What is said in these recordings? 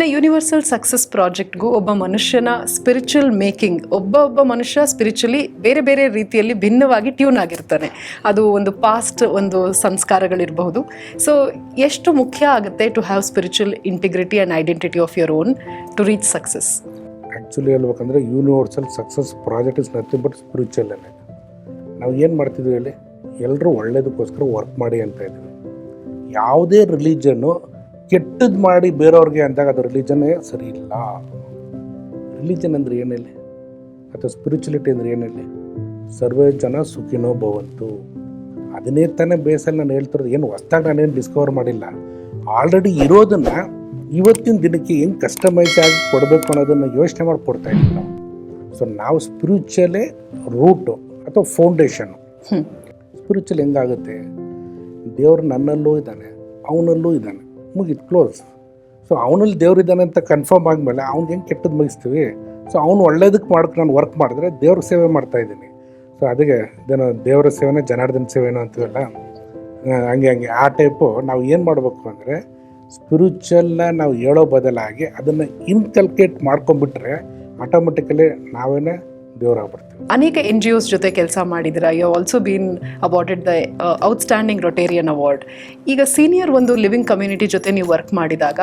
ಇನ್ನು universal success ಪ್ರಾಜೆಕ್ಟ್ಗೂ ಒಬ್ಬ ಮನುಷ್ಯನ ಸ್ಪಿರಿಚುವಲ್ ಮೇಕಿಂಗ್ ಒಬ್ಬ ಒಬ್ಬ ಮನುಷ್ಯ ಸ್ಪಿರಿಚುಲಿ ಬೇರೆ ಬೇರೆ ರೀತಿಯಲ್ಲಿ ಭಿನ್ನವಾಗಿ ಟ್ಯೂನ್ ಆಗಿರ್ತಾನೆ. ಅದು ಒಂದು ಪಾಸ್ಟ್ ಒಂದು ಸಂಸ್ಕಾರಗಳಿರಬಹುದು. ಸೊ ಎಷ್ಟು ಮುಖ್ಯ ಆಗುತ್ತೆ to have spiritual integrity and identity of your own to reach success actually ಹೇಳ್ಬೇಕಂದ್ರೆ universal success project is nothing but spiritual ನಾವು ಏನು ಮಾಡ್ತಿದ್ವಿ ಹೇಳಿ? ಎಲ್ಲರೂ ಒಳ್ಳೇದಕ್ಕೋಸ್ಕರ ವರ್ಕ್ ಮಾಡಿ ಅಂತ ಇದ್ದೀವಿ ಯಾವುದೇ ರಿಲಿಜನ್ನು ಕೆಟ್ಟದ್ದು ಮಾಡಿ ಬೇರೆಯವ್ರಿಗೆ ಅಂದಾಗ ಅದು ರಿಲಿಜನ್ನೇ ಸರಿ ಇಲ್ಲ. ರಿಲಿಜನ್ ಅಂದ್ರೆ ಏನು ಅಥವಾ ಸ್ಪಿರಿಚುಲಿಟಿ ಅಂದ್ರೆ ಏನು ಹೇಳಿ ಸರ್ವೇ ಜನ ಸುಖಿನೋ ಭವಂತು. ಅದನ್ನೇ ತಾನೇ ಬೇಸಲ್ಲಿ ನಾನು ಹೇಳ್ತಿರೋದು. ಏನು ಹೊಸ್ದಾಗಿ ನಾನೇನು ಡಿಸ್ಕವರ್ ಮಾಡಿಲ್ಲ. ಆಲ್ರೆಡಿ ಇರೋದನ್ನ ಇವತ್ತಿನ ದಿನಕ್ಕೆ ಹೆಂಗೆ ಕಸ್ಟಮೈಸ್ ಆಗಿ ಕೊಡಬೇಕು ಅನ್ನೋದನ್ನು ಯೋಚನೆ ಮಾಡಿ ಕೊಡ್ತಾ ಇದ್ದೀವಿ ನಾವು. ಸೊ ನಾವು ಸ್ಪಿರಿಚುವಲೇ ರೂಟು ಅಥವಾ ಫೌಂಡೇಶನ್. ಸ್ಪಿರಿಚುವಲ್ ಹೆಂಗಾಗುತ್ತೆ? ದೇವ್ರು ನನ್ನಲ್ಲೂ ಇದ್ದಾನೆ ಅವನಲ್ಲೂ ಇದ್ದಾನೆ. ಮುಗೀತು ಕ್ಲೋಸ್ ಸೊ ಅವನಲ್ಲಿ ದೇವ್ರಿದ್ದಾನೆ ಅಂತ ಕನ್ಫರ್ಮ್ ಆದಮೇಲೆ ಅವ್ನಿಗೆ ಹೆಂಗೆ ಕೆಟ್ಟದ್ದು ಮುಗಿಸ್ತೀವಿ? ಸೊ ಅವ್ನು ಒಳ್ಳೇದಕ್ಕೆ ಮಾಡಕ್ಕೆ ನಾನು ವರ್ಕ್ ಮಾಡಿದ್ರೆ ದೇವ್ರ ಸೇವೆ ಮಾಡ್ತಾ ಇದ್ದೀನಿ. ಸೊ ಅದಕ್ಕೆ ಇದೇನೋ ದೇವರ ಸೇವೆನೇ, ಜನಾರ್ದನ ಸೇವೆನೋ ಅಂತೀವಲ್ಲ? ಹಂಗೆ ಹಂಗೆ. ಆ ಟೈಪು ನಾವು ಏನು ಮಾಡಬೇಕು ಅಂದರೆ ಸ್ಪಿರಿಚುವಲ್ನ ನಾವು ಹೇಳೋ ಬದಲಾಗಿ ಅದನ್ನು ಇನ್ಕಲ್ಕೇಟ್ ಮಾಡ್ಕೊಂಬಿಟ್ರೆ ಆಟೋಮೆಟಿಕಲಿ ನಾವೇನೇ ದೇವರಾಗ್ಬಿಡ್ತೀವಿ ಅನೇಕ ಎನ್ ಜಿ ಒಸ್ ಜೊತೆ ಕೆಲಸ ಮಾಡಿದಿರ you also been awarded the outstanding Rotarian award ಈಗ ಸೀನಿಯರ್ ಒಂದು ಲಿವಿಂಗ್ ಕಮ್ಯುನಿಟಿ ಜೊತೆ ನೀವು ವರ್ಕ್ ಮಾಡಿದಾಗ,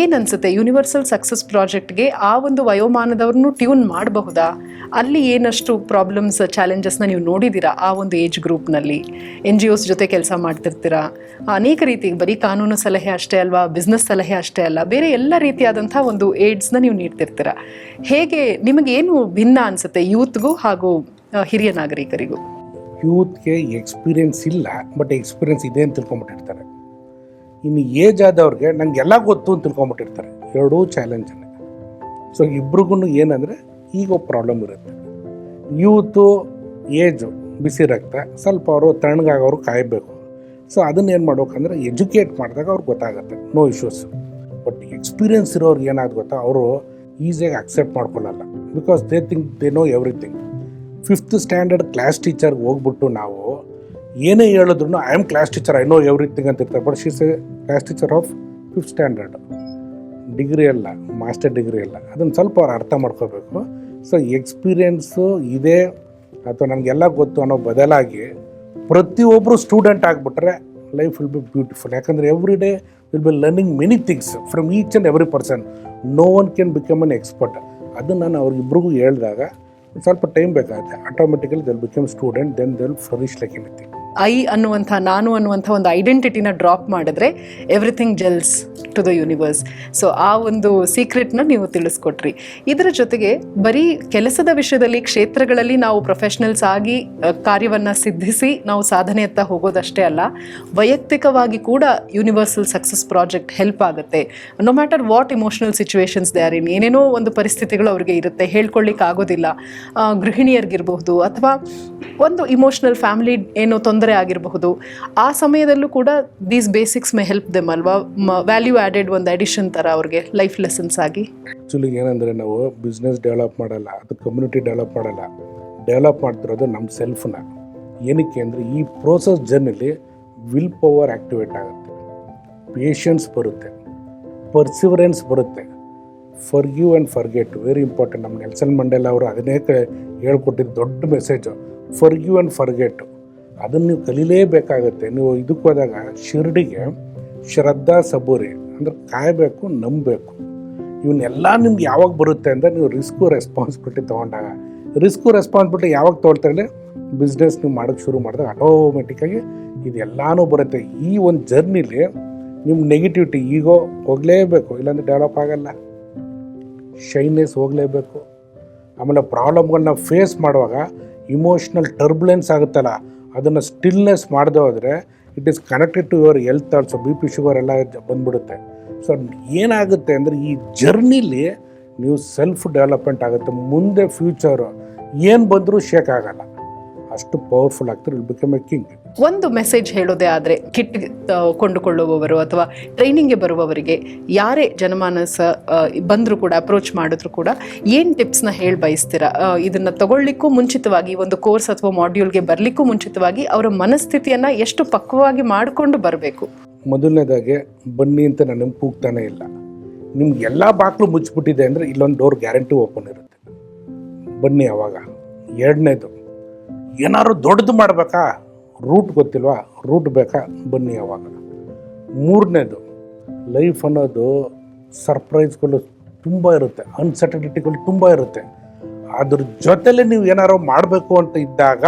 ಏನು ಅನ್ಸುತ್ತೆ? ಯೂನಿವರ್ಸಲ್ ಸಕ್ಸಸ್ ಪ್ರಾಜೆಕ್ಟ್ಗೆ ಆ ಒಂದು ವಯೋಮಾನದವ್ರನ್ನು ಟ್ಯೂನ್ ಮಾಡಬಹುದಾ? ಅಲ್ಲಿ ಏನಷ್ಟು ಪ್ರಾಬ್ಲಮ್ಸ್ ಚಾಲೆಂಜಸ್ನ ನೀವು ನೋಡಿದ್ದೀರಾ ಆ ಒಂದು ಏಜ್ ಗ್ರೂಪ್ನಲ್ಲಿ ಎನ್ ಜಿ ಒಸ್ ಜೊತೆ ಕೆಲಸ ಮಾಡ್ತಿರ್ತೀರಾ? ಅನೇಕ ರೀತಿ, ಬರೀ ಕಾನೂನು ಸಲಹೆ ಅಷ್ಟೇ ಅಲ್ವಾ ಬಿಸ್ನೆಸ್ ಸಲಹೆ ಅಷ್ಟೇ ಅಲ್ಲ, ಬೇರೆ ಎಲ್ಲ ರೀತಿಯಾದಂಥ ಒಂದು ಏಡ್ಸ್ನ ನೀವು ನೀಡ್ತಿರ್ತೀರಾ? ಹೇಗೆ ನಿಮಗೇನು ಭಿನ್ನ ಅನಿಸುತ್ತೆ? ಯೂತ್ಗೂ ಹಾಗೂ ಹಿರಿಯ ನಾಗರಿಕರಿಗೂ. ಯೂತ್ಗೆ ಎಕ್ಸ್ಪೀರಿಯನ್ಸ್ ಇಲ್ಲ, ಬಟ್ ಎಕ್ಸ್ಪೀರಿಯನ್ಸ್ ಇದೆ ಅಂತ ತಿಳ್ಕೊಂಬಿಟ್ಟಿರ್ತಾರೆ. ಇನ್ನು ಏಜ್ ಆದವ್ರಿಗೆ ನಂಗೆ ಎಲ್ಲ ಗೊತ್ತು ಅಂತ ತಿಳ್ಕೊಂಬಿಟ್ಟಿರ್ತಾರೆ. ಎರಡೂ ಚಾಲೆಂಜನ್ನೇ ಸೊ ಇಬ್ರಿಗೂ ಏನಂದರೆ ಈಗ ಪ್ರಾಬ್ಲಮ್ ಇರುತ್ತೆ. ಯೂತು, ಏಜು, ಬಿಸಿ ರಕ್ತ, ಸ್ವಲ್ಪ ಅವರು ತಣ್ಣಗಾಗೋರು ಕಾಯಬೇಕು. ಸೊ ಅದನ್ನ ಏನು ಮಾಡ್ಬೇಕಂದ್ರೆ ಎಜುಕೇಟ್ ಮಾಡಿದಾಗ ಅವ್ರಿಗೆ ಗೊತ್ತಾಗುತ್ತೆ. ನೋ ಇಶ್ಯೂಸ್ ಬಟ್ ಎಕ್ಸ್ಪೀರಿಯನ್ಸ್ ಇರೋರ್ಗೆ ಏನಾದ್ರು ಗೊತ್ತಾ? ಅವರು ಈಸಿಯಾಗಿ accept ಮಾಡ್ಕೊಳ್ಳಲ್ಲ because they think they know everything fifth standard class ಟೀಚರ್ಗೆ ಹೋಗ್ಬಿಟ್ಟು ನಾವು ಏನೇ ಹೇಳಿದ್ರು I am class teacher I know everything ಅಂತ ಇರ್ತಾರೆ. But she's a class teacher of fifth standard degree ಅಲ್ಲ ಮಾಸ್ಟರ್ ಡಿಗ್ರಿ ಅಲ್ಲ. ಅದನ್ನು ಸ್ವಲ್ಪ ಅವ್ರು ಅರ್ಥ ಮಾಡ್ಕೋಬೇಕು. ಸೊ ಎಕ್ಸ್ಪೀರಿಯೆನ್ಸು ಇದೆ. ಅಥವಾ ನನಗೆಲ್ಲ ಗೊತ್ತು ಅನ್ನೋ ಬದಲಾಗಿ ಪ್ರತಿಯೊಬ್ಬರು ಸ್ಟೂಡೆಂಟ್ ಆಗಿಬಿಟ್ರೆ ಲೈಫ್ ವಿಲ್ ಬಿ ಬ್ಯೂಟಿಫುಲ್ ಯಾಕಂದರೆ every day will be learning many things from each and every person no one can become an expert ಅದನ್ನು ನಾನು ಅವ್ರಿಗಿಬ್ರಿಗೂ ಹೇಳಿದಾಗ ಸ್ವಲ್ಪ ಟೈಮ್ ಬೇಕಾಗುತ್ತೆ. Automatically they'll become student then they'll flourish like anything I ಅನ್ನುವಂಥ, ನಾನು ಅನ್ನುವಂಥ ಒಂದು ಐಡೆಂಟಿಟಿನ ಡ್ರಾಪ್ ಮಾಡಿದ್ರೆ everything gels to the universe so ಆ ಒಂದು ಸೀಕ್ರೆಟ್ನ ನೀವು ತಿಳಿಸ್ಕೊಟ್ರಿ. ಇದರ ಜೊತೆಗೆ ಬರೀ ಕೆಲಸದ ವಿಷಯದಲ್ಲಿ, ಕ್ಷೇತ್ರಗಳಲ್ಲಿ ನಾವು ಪ್ರೊಫೆಷ್ನಲ್ಸ್ ಆಗಿ ಕಾರ್ಯವನ್ನು ಸಿದ್ಧಿಸಿ ನಾವು ಸಾಧನೆಯತ್ತ ಹೋಗೋದಷ್ಟೇ ಅಲ್ಲ, ವೈಯಕ್ತಿಕವಾಗಿ ಕೂಡ ಯೂನಿವರ್ಸಲ್ ಸಕ್ಸಸ್ ಪ್ರಾಜೆಕ್ಟ್ ಹೆಲ್ಪ್ ಆಗುತ್ತೆ. No matter what emotional situations they are in ಏನೇನೋ ಒಂದು ಪರಿಸ್ಥಿತಿಗಳು ಅವರಿಗೆ ಇರುತ್ತೆ ಹೇಳ್ಕೊಳ್ಳಿಕ್ಕೆ ಆಗೋದಿಲ್ಲ ಗೃಹಿಣಿಯರಿಗಿರಬಹುದು ಅಥವಾ ಒಂದು ಇಮೋಷನಲ್ ಫ್ಯಾಮಿಲಿ ಏನೋ ತೊಂದರೆ ಆಗಿರಬಹುದು. ಆ ಸಮಯದಲ್ಲೂ ಕೂಡ these basics may help them ಅಲ್ವಾ? ವ್ಯಾಲ್ಯೂ ಆ್ಯಡೆಡ್ ಒಂದು ಅಡಿಷನ್ ಥರ ಅವ್ರಿಗೆ ಲೈಫ್ ಲೆಸನ್ಸ್ ಆಗಿ. ಆ್ಯಕ್ಚುಲಿ ಏನಂದರೆ ನಾವು ಬಿಸ್ನೆಸ್ ಡೆವಲಪ್ ಮಾಡಲ್ಲ, ಅದು ಕಮ್ಯುನಿಟಿ ಡೆವಲಪ್ ಮಾಡಲ್ಲ. ಡೆವಲಪ್ ಮಾಡ್ತಿರೋದು ನಮ್ಮ ಸೆಲ್ಫ್ನ ಏನಕ್ಕೆ ಅಂದರೆ ಈ ಪ್ರೋಸೆಸ್ ಜರ್ನಲ್ಲಿ ವಿಲ್ ಪವರ್ ಆ್ಯಕ್ಟಿವೇಟ್ ಆಗುತ್ತೆ. ಪೇಷನ್ಸ್ ಬರುತ್ತೆ. ಪರ್ಸಿವರೆನ್ಸ್ ಬರುತ್ತೆ. Forgive and forget very important ನಮ್ಮ ನೆಲ್ಸನ್ ಮಂಡೇಲ ಅವರು ಅದನ್ನೇ ಹೇಳ್ಕೊಟ್ಟಿದ್ದು ದೊಡ್ಡ message fur you and forget ಅದನ್ನು ನೀವು ಕಲೀಲೇಬೇಕಾಗತ್ತೆ. ನೀವು ಇದಕ್ಕೆ ಹೋದಾಗ ಶಿರಡಿಗೆ ಶ್ರದ್ಧಾ ಸಬೂರಿ ಅಂದ್ರೆ ಕಾಯಬೇಕು, ನಂಬಬೇಕು. ಇವನ್ನೆಲ್ಲ ನಿಮ್ಗೆ ಯಾವಾಗ ಬರುತ್ತೆ ಅಂದರೆ ನೀವು ರಿಸ್ಕು ರೆಸ್ಪಾನ್ಸಿಬಿಲಿಟಿ ತೊಗೊಂಡಾಗ. ರಿಸ್ಕು ರೆಸ್ಪಾನ್ಸಿಬಿಲಿಟಿ ಯಾವಾಗ ತೊಗೊಳ್ತಾರೆ ಬಿಸ್ನೆಸ್ ನೀವು ಮಾಡೋಕ್ಕೆ ಶುರು ಮಾಡಿದಾಗ ಆಟೋಮೆಟಿಕ್ಕಾಗಿ ಇದೆಲ್ಲನೂ ಬರುತ್ತೆ. ಈ ಒಂದು ಜರ್ನಿಲಿ ನಿಮ್ಮ ನೆಗೆಟಿವಿಟಿ ಈಗೋ ಹೋಗಲೇಬೇಕು, ಇಲ್ಲಾಂದ್ರೆ ಡೆವಲಪ್ ಆಗಲ್ಲ. ಶೈನೆಸ್ ಹೋಗಲೇಬೇಕು. ಆಮೇಲೆ ಪ್ರಾಬ್ಲಮ್ಗಳನ್ನ ಫೇಸ್ ಮಾಡುವಾಗ ಇಮೋಷ್ನಲ್ ಟರ್ಬುಲೆನ್ಸ್ ಆಗುತ್ತಲ್ಲ ಅದನ್ನು ಸ್ಟಿಲ್ನೆಸ್ ಮಾಡದೆ ಹೋದರೆ it is connected to your health also B P sugar ಎಲ್ಲ ಬಂದ್ಬಿಡುತ್ತೆ. ಸೊ ಏನಾಗುತ್ತೆ ಅಂದರೆ ಈ ಜರ್ನಿಲಿ ನೀವು ಸೆಲ್ಫ್ ಡೆವಲಪ್ಮೆಂಟ್ ಆಗುತ್ತೆ. ಮುಂದೆ ಫ್ಯೂಚರು ಏನು ಬಂದರೂ ಶೇಕ್ ಆಗಲ್ಲ. ಅಷ್ಟು ಪವರ್ಫುಲ್ ಆಗ್ತಾರೆ ವಿಲ್ ಬಿಕಮ್ ಎ ಕಿಂಗ್ ಒಂದು ಮೆಸೇಜ್ ಹೇಳೋದೇ ಆದರೆ ಕಿಟ್ ಕೊಂಡುಕೊಳ್ಳುವವರು ಅಥವಾ ಟ್ರೈನಿಂಗ್ಗೆ ಬರುವವರಿಗೆ ಯಾರೇ ಜನಮಾನಸ ಬಂದರೂ ಕೂಡ, ಅಪ್ರೋಚ್ ಮಾಡಿದ್ರು ಕೂಡ ಏನು ಟಿಪ್ಸ್ನ ಹೇಳಿ ಬಯಸ್ತೀರಾ? ಇದನ್ನು ತಗೊಳ್ಳಿಕ್ಕೂ ಮುಂಚಿತವಾಗಿ, ಒಂದು ಕೋರ್ಸ್ ಅಥವಾ ಮಾಡ್ಯೂಲ್ಗೆ ಬರಲಿಕ್ಕೂ ಮುಂಚಿತವಾಗಿ ಅವರ ಮನಸ್ಥಿತಿಯನ್ನು ಎಷ್ಟು ಪಕ್ವವಾಗಿ ಮಾಡಿಕೊಂಡು ಬರಬೇಕು? ಮೊದಲನೇದಾಗೆ, ಬನ್ನಿ ಅಂತ ನಾನು ಕೂಗ್ತಾನೆ ಇಲ್ಲ. ನಿಮ್ಗೆ ಎಲ್ಲ ಬಾಕ್ಲು ಮುಚ್ಚಿಬಿಟ್ಟಿದೆ ಅಂದರೆ ಇಲ್ಲೊಂದು ಡೋರ್ ಗ್ಯಾರಂಟಿ ಓಪನ್ ಇರುತ್ತೆ. ಬನ್ನಿ ಅವಾಗ. ಎರಡನೇದು, ಏನಾದ್ರು ದೊಡ್ಡದು ಮಾಡಬೇಕಾ? ರೂಟ್ ಗೊತ್ತಿಲ್ವಾ? ರೂಟ್ ಬೇಕಾ? ಬನ್ನಿ ಯಾವಾಗ ಮೂರನೇದು ಲೈಫ್ ಅನ್ನೋದು ಸರ್ಪ್ರೈಸ್ಗಳು ತುಂಬ ಇರುತ್ತೆ. ಅನ್ಸರ್ಟನಿಟಿಗಳು ತುಂಬ ಇರುತ್ತೆ. ಅದ್ರ ಜೊತೆಲೆ ನೀವು ಏನಾರು ಮಾಡಬೇಕು ಅಂತ ಇದ್ದಾಗ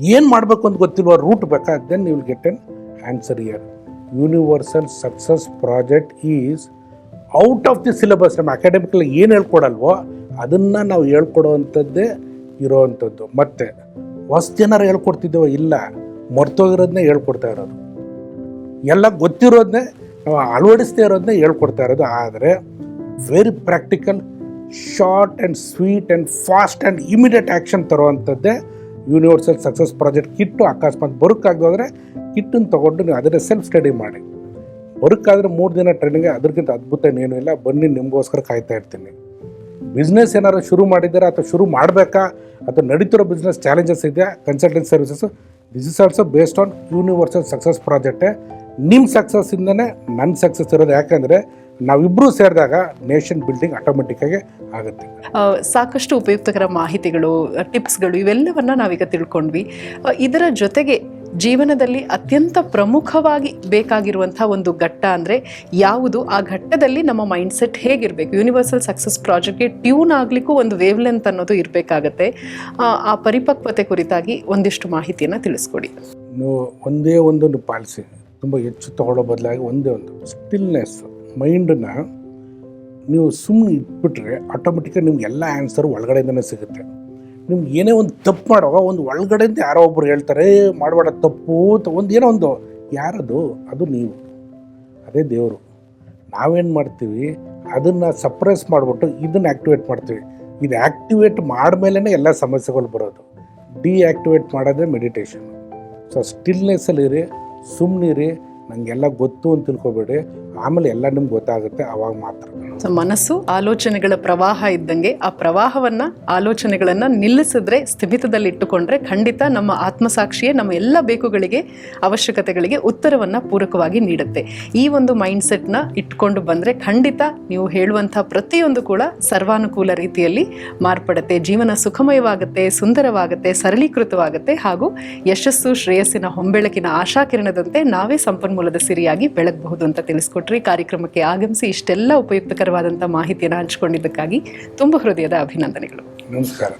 ಏನು ಮಾಡಬೇಕು ಅಂತ ಗೊತ್ತಿಲ್ವ ರೂಟ್ ಬೇಕಾ? ದೆನ್ ನೀವು get an answer here universal success project is out of the syllabus ನಮ್ಮ ಅಕಾಡೆಮಿಕಲ್ಲಿ ಏನು ಹೇಳ್ಕೊಡಲ್ವೋ ಅದನ್ನು ನಾವು ಹೇಳ್ಕೊಡೋವಂಥದ್ದೇ ಇರೋವಂಥದ್ದು. ಮತ್ತು, ಹೊಸ್ತು ಏನಾರು ಹೇಳ್ಕೊಡ್ತಿದ್ದೇವೋ? ಇಲ್ಲ. ಮರ್ತೋಗಿರೋದನ್ನೇ ಹೇಳ್ಕೊಡ್ತಾ ಇರೋದು. ಎಲ್ಲ ಗೊತ್ತಿರೋದನ್ನೇ ನಾವು ಅಳವಡಿಸ್ತಾ ಇರೋದನ್ನೇ ಹೇಳ್ಕೊಡ್ತಾ ಇರೋದು. ಆದರೆ very practical short and sweet and fast and immediate action ತರುವಂಥದ್ದೇ universal success project kit ಅಕಸ್ಮಾತ್ ಬರೋಕ್ಕಾಗದೋದ್ರೆ ಕಿಟ್ಟನ್ನು ತೊಗೊಂಡು ನೀವು ಅದನ್ನೇ ಸೆಲ್ಫ್ ಸ್ಟಡಿ ಮಾಡಿ. ಬರುಕಾದರೆ ಮೂರು ದಿನ ಟ್ರೈನಿಂಗ್ ಅದಕ್ಕಿಂತ ಅದ್ಭುತ ಏನೂ ಇಲ್ಲ. ಬನ್ನಿ, ನಿಮಗೋಸ್ಕರ ಕಾಯ್ತಾ ಇರ್ತೀನಿ. ಬಿಸ್ನೆಸ್ ಏನಾದ್ರು ಶುರು ಮಾಡಿದ್ದೀರಾ ಅಥವಾ ಶುರು ಮಾಡಬೇಕಾ? ಅಥವಾ ನಡೀತಿರೋ ಬಿಸ್ನೆಸ್ ಚಾಲೆಂಜಸ್ ಇದೆಯಾ? Consultancy services this is also based on universal success ಪ್ರಾಜೆಕ್ಟೇ ನಿಮ್ಮ ಸಕ್ಸಸ್ಸಿಂದನೇ ನನ್ನ ಸಕ್ಸಸ್ ಇರೋದು ಯಾಕಂದರೆ ನಾವಿಬ್ಬರೂ ಸೇರಿದಾಗ ನೇಷನ್ ಬಿಲ್ಡಿಂಗ್ ಆಟೋಮೆಟಿಕ್ಕಾಗಿ ಆಗುತ್ತೆ. ಸಾಕಷ್ಟು ಉಪಯುಕ್ತಕರ ಮಾಹಿತಿಗಳು ಟಿಪ್ಸ್ಗಳು ಇವೆಲ್ಲವನ್ನು ನಾವೀಗ ತಿಳ್ಕೊಂಡ್ವಿ. ಇದರ ಜೊತೆಗೆ ಜೀವನದಲ್ಲಿ ಅತ್ಯಂತ ಪ್ರಮುಖವಾಗಿ ಬೇಕಾಗಿರುವಂಥ ಒಂದು ಘಟ್ಟ ಅಂದರೆ ಯಾವುದು? ಆ ಘಟ್ಟದಲ್ಲಿ ನಮ್ಮ ಮೈಂಡ್ಸೆಟ್ ಹೇಗಿರಬೇಕು? ಯೂನಿವರ್ಸಲ್ ಸಕ್ಸಸ್ ಪ್ರಾಜೆಕ್ಟ್ಗೆ ಟ್ಯೂನ್ ಆಗಲಿಕ್ಕೂ ಒಂದು ವೇವ್ ಲೆಂತ್ ಅನ್ನೋದು ಇರಬೇಕಾಗತ್ತೆ. ಆ ಪರಿಪಕ್ವತೆ ಕುರಿತಾಗಿ ಒಂದಿಷ್ಟು ಮಾಹಿತಿಯನ್ನು ತಿಳಿಸ್ಕೊಡಿ. ಒಂದೇ ಒಂದೊಂದು ಪಾಲಿಸಿ, ತುಂಬ ಹೆಚ್ಚು ತಗೊಳ್ಳೋ ಬದಲಾಗಿ ಒಂದೇ ಒಂದು ಸ್ಟಿಲ್ನೆಸ್ ಮೈಂಡನ್ನ ನೀವು ಸುಮ್ಮನೆ ಇಟ್ಬಿಟ್ರೆ ಆಟೋಮೆಟಿಕಾಗಿ ನಿಮ್ಗೆ ಎಲ್ಲ ಆನ್ಸರ್ ಒಳಗಡೆಯಿಂದನೇ ಸಿಗುತ್ತೆ. ನಿಮ್ಗೆ ಏನೇ ಒಂದು ತಪ್ಪು ಮಾಡುವಾಗ ಒಂದು ಒಳಗಡೆಯಿಂದ ಯಾರೋ ಒಬ್ರು ಹೇಳ್ತಾರೆ "ಏ, ಮಾಡಬೇಡ ತಪ್ಪು ಅಂತ ಒಂದು ಏನೋ ಒಂದು ಯಾರದು? ಅದು ನೀವು. ಅದೇ ದೇವರು. ನಾವೇನು ಮಾಡ್ತೀವಿ? ಅದನ್ನು ಸಪ್ರೆಸ್ ಮಾಡಿಬಿಟ್ಟು ಇದನ್ನು ಆ್ಯಕ್ಟಿವೇಟ್ ಮಾಡ್ತೀವಿ. ಇದು ಆ್ಯಕ್ಟಿವೇಟ್ ಮಾಡಿದ್ಮೇಲೆ ಎಲ್ಲ ಸಮಸ್ಯೆಗಳು ಬರೋದು. ಡಿಆಕ್ಟಿವೇಟ್ ಮಾಡೋದೇ ಮೆಡಿಟೇಷನ್ ಸೊ ಸ್ಟಿಲ್ನೆಸ್ಸಲ್ಲಿರಿ ಸುಮ್ಮನಿರಿ ನನಗೆಲ್ಲ ಗೊತ್ತು ಅಂತ ತಿಳ್ಕೊಬೇಡಿ. ಆಮೇಲೆ ಎಲ್ಲ ನಿಮ್ಗೆ ಗೊತ್ತಾಗುತ್ತೆ, ಅವಾಗ ಮಾತ್ರ. ಸೊ ಮನಸ್ಸು ಆಲೋಚನೆಗಳ ಪ್ರವಾಹ ಇದ್ದಂಗೆ ಆ ಪ್ರವಾಹವನ್ನ, ಆಲೋಚನೆಗಳನ್ನ ನಿಲ್ಲಿಸಿದ್ರೆ ಸ್ಥಿಮಿತದಲ್ಲಿ ಇಟ್ಟುಕೊಂಡ್ರೆ ಖಂಡಿತ ನಮ್ಮ ಆತ್ಮಸಾಕ್ಷಿಯೇ ನಮ್ಮ ಎಲ್ಲ ಬೇಕುಗಳಿಗೆ, ಅವಶ್ಯಕತೆಗಳಿಗೆ ಉತ್ತರವನ್ನ ಪೂರಕವಾಗಿ ನೀಡುತ್ತೆ. ಈ ಒಂದು ಮೈಂಡ್ ಸೆಟ್ನ ಇಟ್ಕೊಂಡು ಬಂದ್ರೆ ಖಂಡಿತ ನೀವು ಹೇಳುವಂತಹ ಪ್ರತಿಯೊಂದು ಕೂಡ ಸರ್ವಾನುಕೂಲ ರೀತಿಯಲ್ಲಿ ಮಾರ್ಪಡುತ್ತೆ. ಜೀವನ ಸುಖಮಯವಾಗುತ್ತೆ, ಸುಂದರವಾಗುತ್ತೆ, ಸರಳೀಕೃತವಾಗುತ್ತೆ ಹಾಗೂ ಯಶಸ್ಸು ಶ್ರೇಯಸ್ಸಿನ ಹೊಂಬೆಳಕಿನ ಆಶಾಕಿರಣದಂತೆ ನಾವೇ ಸಂಪನ್ಮೂಲದ ಸಿರಿಯಾಗಿ ಬೆಳಗಬಹುದು ಅಂತ ತಿಳಿಸ್ಕೊಟ್ರಿ ಕಾರ್ಯಕ್ರಮಕ್ಕೆ ಆಗಮಿಸಿ ಇಷ್ಟೆಲ್ಲ ಉಪಯುಕ್ತಕರವಾದಂಥ ಮಾಹಿತಿಯನ್ನು ಹಂಚಿಕೊಂಡಿದ್ದಕ್ಕಾಗಿ ತುಂಬ ಹೃದಯದ ಅಭಿನಂದನೆಗಳು. ನಮಸ್ಕಾರ.